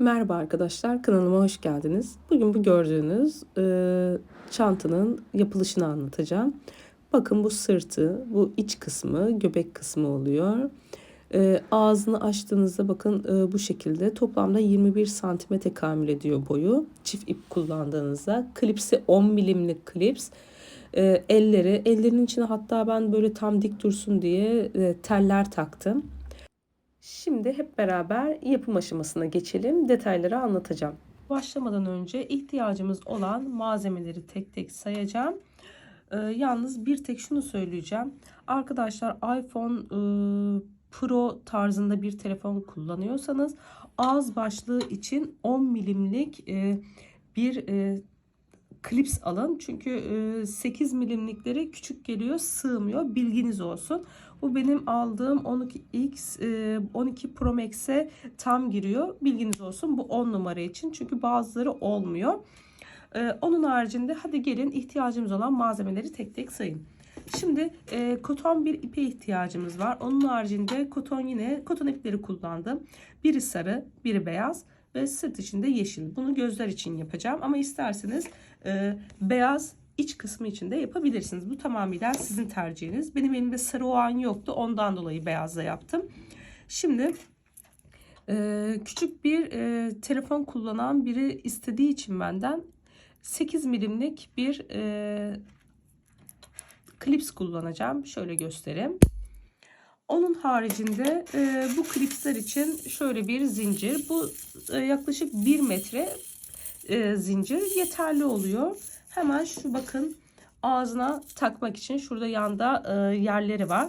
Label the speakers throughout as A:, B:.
A: Merhaba arkadaşlar, kanalıma hoş geldiniz. Bugün bu gördüğünüz e, çantanın yapılışını anlatacağım. Bakın bu sırtı, bu iç kısmı, göbek kısmı oluyor. E, ağzını açtığınızda bakın e, bu şekilde toplamda 21 santime tekamül ediyor boyu. Çift ip kullandığınızda. Klipsi 10 milimlik klips. E, elleri, ellerinin içine hatta ben böyle tam dik dursun diye e, teller taktım. Şimdi hep beraber yapım aşamasına geçelim. Detayları anlatacağım. Başlamadan önce ihtiyacımız olan malzemeleri tek tek sayacağım. Ee, yalnız bir tek şunu söyleyeceğim. Arkadaşlar iPhone e, Pro tarzında bir telefon kullanıyorsanız ağız başlığı için 10 milimlik e, bir e, klips alın. Çünkü e, 8 milimlikleri küçük geliyor, sığmıyor. Bilginiz olsun. Bu benim aldığım 12X, e, 12 Pro Max'e tam giriyor. Bilginiz olsun bu 10 numara için. Çünkü bazıları olmuyor. E, onun haricinde hadi gelin ihtiyacımız olan malzemeleri tek tek sayın. Şimdi e, koton bir ipe ihtiyacımız var. Onun haricinde koton yine koton ipleri kullandım. Biri sarı, biri beyaz ve sırt içinde yeşil. Bunu gözler için yapacağım ama isterseniz e, beyaz iç kısmı için de yapabilirsiniz. Bu tamamıyla sizin tercihiniz. Benim elimde sarı o an yoktu. Ondan dolayı beyazla yaptım. Şimdi e, küçük bir e, telefon kullanan biri istediği için benden 8 milimlik bir e, klips kullanacağım. Şöyle göstereyim. Onun haricinde e, bu klipsler için şöyle bir zincir. Bu e, yaklaşık 1 metre e, zincir yeterli oluyor. Hemen şu bakın ağzına takmak için şurada yanda e, yerleri var.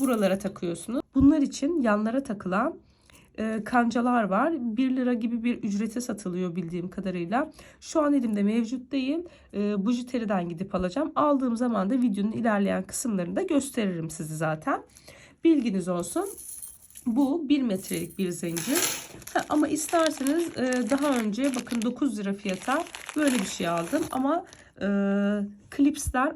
A: Buralara takıyorsunuz. Bunlar için yanlara takılan e, kancalar var. 1 lira gibi bir ücrete satılıyor bildiğim kadarıyla. Şu an elimde mevcut değil. E, Bujiteriden gidip alacağım. Aldığım zaman da videonun ilerleyen kısımlarında gösteririm sizi zaten. Bilginiz olsun. Bu 1 metrelik bir zincir. Ha, ama isterseniz e, daha önce bakın 9 lira fiyata böyle bir şey aldım. Ama e, klipsler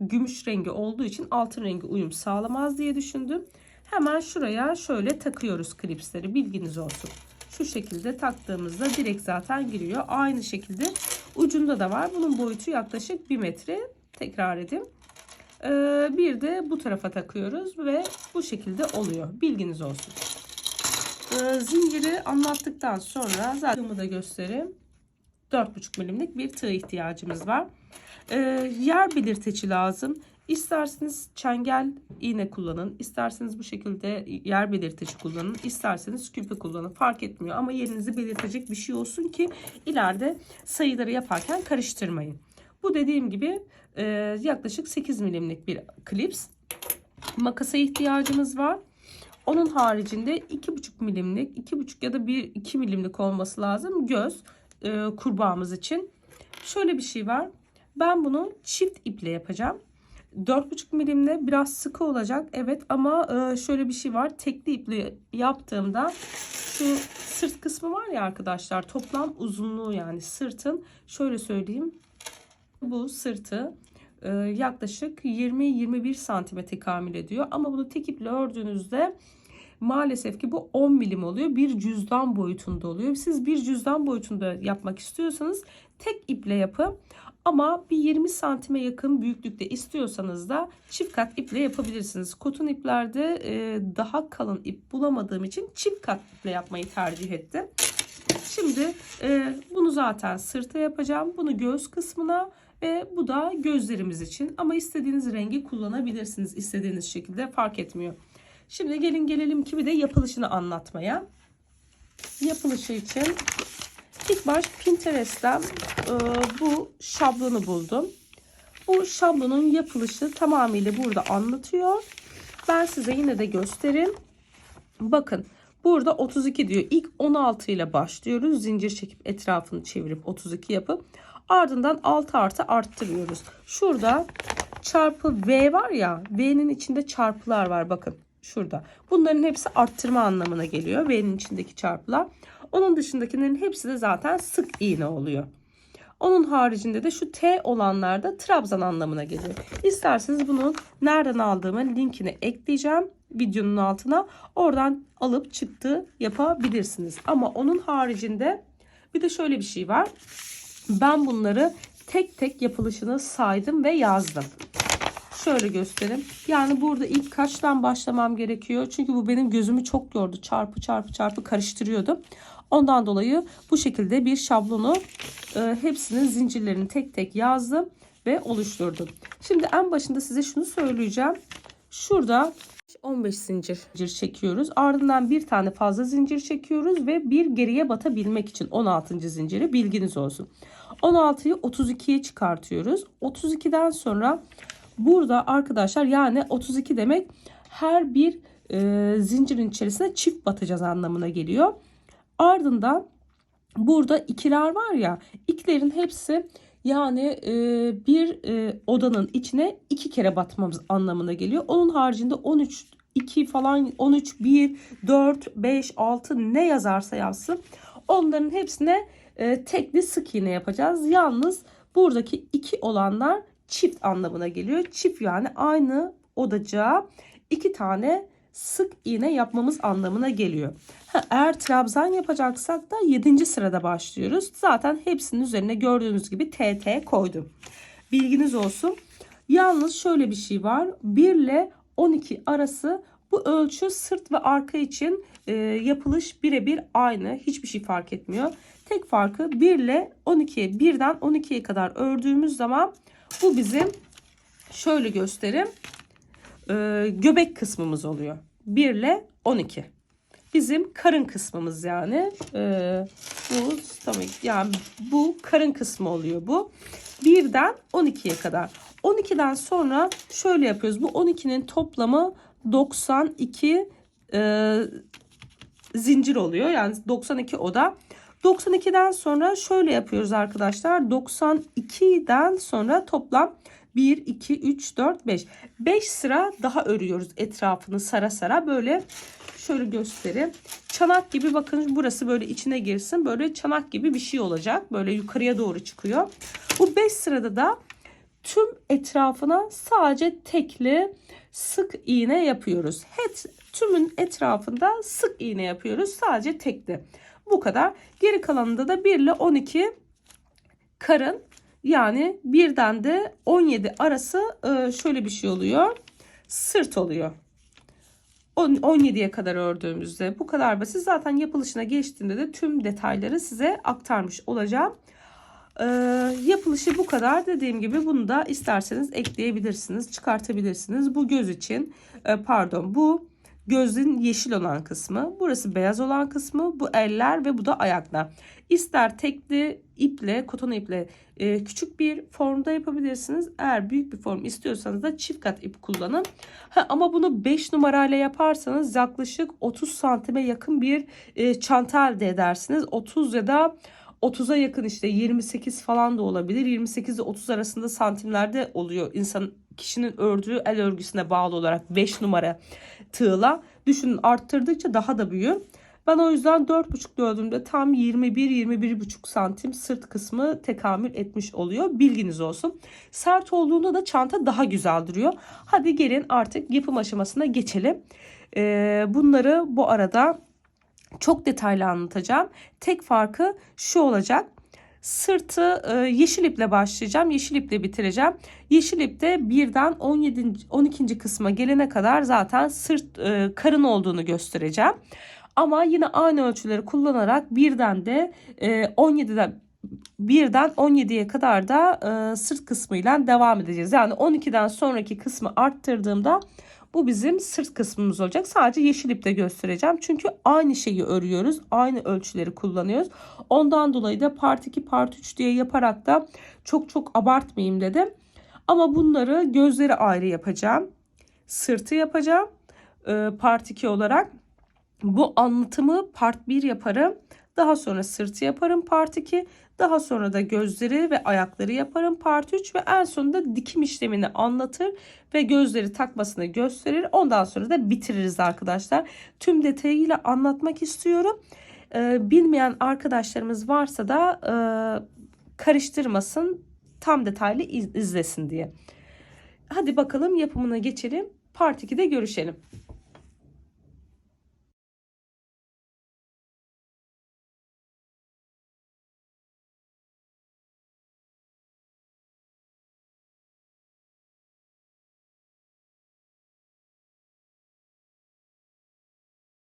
A: gümüş rengi olduğu için altın rengi uyum sağlamaz diye düşündüm. Hemen şuraya şöyle takıyoruz klipsleri bilginiz olsun. Şu şekilde taktığımızda direkt zaten giriyor. Aynı şekilde ucunda da var. Bunun boyutu yaklaşık 1 metre. Tekrar edeyim. Ee, bir de bu tarafa takıyoruz ve bu şekilde oluyor. Bilginiz olsun. Ee, zinciri anlattıktan sonra zaten da göstereyim. 4,5 milimlik bir tığ ihtiyacımız var. Ee, yer belirteci lazım. İsterseniz çengel iğne kullanın. isterseniz bu şekilde yer belirteci kullanın. isterseniz küpe kullanın. Fark etmiyor ama yerinizi belirtecek bir şey olsun ki ileride sayıları yaparken karıştırmayın. Bu dediğim gibi e, yaklaşık 8 milimlik bir klips. Makasa ihtiyacımız var. Onun haricinde 2,5 milimlik, 2,5 ya da 1 2 milimlik olması lazım göz e, kurbağamız için. Şöyle bir şey var. Ben bunu çift iple yapacağım. 4,5 milimle biraz sıkı olacak. Evet ama e, şöyle bir şey var. Tekli iple yaptığımda şu sırt kısmı var ya arkadaşlar toplam uzunluğu yani sırtın şöyle söyleyeyim. Bu sırtı e, yaklaşık 20-21 santime tekamül ediyor. Ama bunu tek iple ördüğünüzde maalesef ki bu 10 milim oluyor. Bir cüzdan boyutunda oluyor. Siz bir cüzdan boyutunda yapmak istiyorsanız tek iple yapın. Ama bir 20 santime yakın büyüklükte istiyorsanız da çift kat iple yapabilirsiniz. Koton iplerde daha kalın ip bulamadığım için çift kat iple yapmayı tercih ettim. Şimdi e, bunu zaten sırta yapacağım. Bunu göz kısmına ve bu da gözlerimiz için. Ama istediğiniz rengi kullanabilirsiniz. istediğiniz şekilde fark etmiyor. Şimdi gelin gelelim ki bir de yapılışını anlatmaya. Yapılışı için ilk baş Pinterest'ten e, bu şablonu buldum. Bu şablonun yapılışı tamamıyla burada anlatıyor. Ben size yine de göstereyim. Bakın burada 32 diyor. İlk 16 ile başlıyoruz. Zincir çekip etrafını çevirip 32 yapıp ardından 6 artı arttırıyoruz. Şurada çarpı V var ya V'nin içinde çarpılar var bakın şurada. Bunların hepsi arttırma anlamına geliyor. V'nin içindeki çarpılar. Onun dışındakilerin hepsi de zaten sık iğne oluyor. Onun haricinde de şu T olanlar da trabzan anlamına geliyor. İsterseniz bunun nereden aldığımın linkini ekleyeceğim. videonun altına. Oradan alıp çıktı yapabilirsiniz. Ama onun haricinde bir de şöyle bir şey var. Ben bunları tek tek yapılışını saydım ve yazdım. Şöyle göstereyim. Yani burada ilk kaçtan başlamam gerekiyor? Çünkü bu benim gözümü çok yordu. Çarpı çarpı çarpı karıştırıyordu. Ondan dolayı bu şekilde bir şablonu e, hepsinin zincirlerini tek tek yazdım ve oluşturdum. Şimdi en başında size şunu söyleyeceğim. Şurada 15 zincir çekiyoruz. Ardından bir tane fazla zincir çekiyoruz ve bir geriye batabilmek için 16. zinciri bilginiz olsun. 16'yı 32'ye çıkartıyoruz. 32'den sonra burada arkadaşlar yani 32 demek her bir e, zincirin içerisine çift batacağız anlamına geliyor. Ardından burada ikiler var ya ikilerin hepsi yani e, bir e, odanın içine iki kere batmamız anlamına geliyor. Onun haricinde 13 2 falan 13 1 4 5 6 ne yazarsa yazsın onların hepsine e, tekli sık iğne yapacağız. Yalnız buradaki iki olanlar çift anlamına geliyor. Çift yani aynı odacığa iki tane sık iğne yapmamız anlamına geliyor. Ha, eğer trabzan yapacaksak da 7. sırada başlıyoruz. Zaten hepsinin üzerine gördüğünüz gibi TT koydum. Bilginiz olsun. Yalnız şöyle bir şey var. 1 ile 12 arası bu ölçü sırt ve arka için e, yapılış birebir aynı. Hiçbir şey fark etmiyor. Tek farkı 1 ile 12'ye 1'den 12'ye kadar ördüğümüz zaman bu bizim şöyle göstereyim e, göbek kısmımız oluyor. 1 ile 12. Bizim karın kısmımız yani. E, bu tabii yani bu karın kısmı oluyor bu. 1'den 12'ye kadar. 12'den sonra şöyle yapıyoruz. Bu 12'nin toplamı 92 e, zincir oluyor. Yani 92 oda. 92'den sonra şöyle yapıyoruz arkadaşlar. 92'den sonra toplam 1, 2, 3, 4, 5. 5 sıra daha örüyoruz etrafını sara sara. Böyle şöyle göstereyim. Çanak gibi bakın burası böyle içine girsin. Böyle çanak gibi bir şey olacak. Böyle yukarıya doğru çıkıyor. Bu 5 sırada da tüm etrafına sadece tekli sık iğne yapıyoruz. Het, tümün etrafında sık iğne yapıyoruz. Sadece tekli. Bu kadar. Geri kalanında da 1 ile 12 karın yani birden de 17 arası e, şöyle bir şey oluyor. Sırt oluyor. 17'ye kadar ördüğümüzde bu kadar basit. Zaten yapılışına geçtiğinde de tüm detayları size aktarmış olacağım. Ee, yapılışı bu kadar. Dediğim gibi bunu da isterseniz ekleyebilirsiniz, çıkartabilirsiniz. Bu göz için, e, pardon bu gözün yeşil olan kısmı, burası beyaz olan kısmı, bu eller ve bu da ayaklar. İster tekli iple, koton iple e, küçük bir formda yapabilirsiniz. Eğer büyük bir form istiyorsanız da çift kat ip kullanın. Ha, ama bunu 5 numarayla yaparsanız yaklaşık 30 santime yakın bir e, çanta elde edersiniz. 30 ya da 30'a yakın işte 28 falan da olabilir. 28 ile 30 arasında santimlerde oluyor insan kişinin ördüğü el örgüsüne bağlı olarak 5 numara tığla. Düşünün arttırdıkça daha da büyüyor. Ben o yüzden 4,5 ördüğümde tam 21-21,5 santim sırt kısmı tekamül etmiş oluyor. Bilginiz olsun. Sert olduğunda da çanta daha güzel duruyor. Hadi gelin artık yapım aşamasına geçelim. Ee, bunları bu arada çok detaylı anlatacağım. Tek farkı şu olacak. Sırtı e, yeşil iple başlayacağım. Yeşil iple bitireceğim. Yeşil ipte birden 17. 12. kısma gelene kadar zaten sırt e, karın olduğunu göstereceğim. Ama yine aynı ölçüleri kullanarak birden de e, 17'den birden 17'ye kadar da e, sırt kısmıyla devam edeceğiz. Yani 12'den sonraki kısmı arttırdığımda bu bizim sırt kısmımız olacak. Sadece yeşil iple göstereceğim. Çünkü aynı şeyi örüyoruz. Aynı ölçüleri kullanıyoruz. Ondan dolayı da part 2 part 3 diye yaparak da çok çok abartmayayım dedim. Ama bunları gözleri ayrı yapacağım. Sırtı yapacağım. E, part 2 olarak. Bu anlatımı part 1 yaparım. Daha sonra sırtı yaparım part 2. Daha sonra da gözleri ve ayakları yaparım part 3 ve en sonunda dikim işlemini anlatır ve gözleri takmasını gösterir. Ondan sonra da bitiririz arkadaşlar. Tüm detayıyla anlatmak istiyorum. Ee, bilmeyen arkadaşlarımız varsa da e, karıştırmasın tam detaylı iz, izlesin diye. Hadi bakalım yapımına geçelim. Part 2'de görüşelim.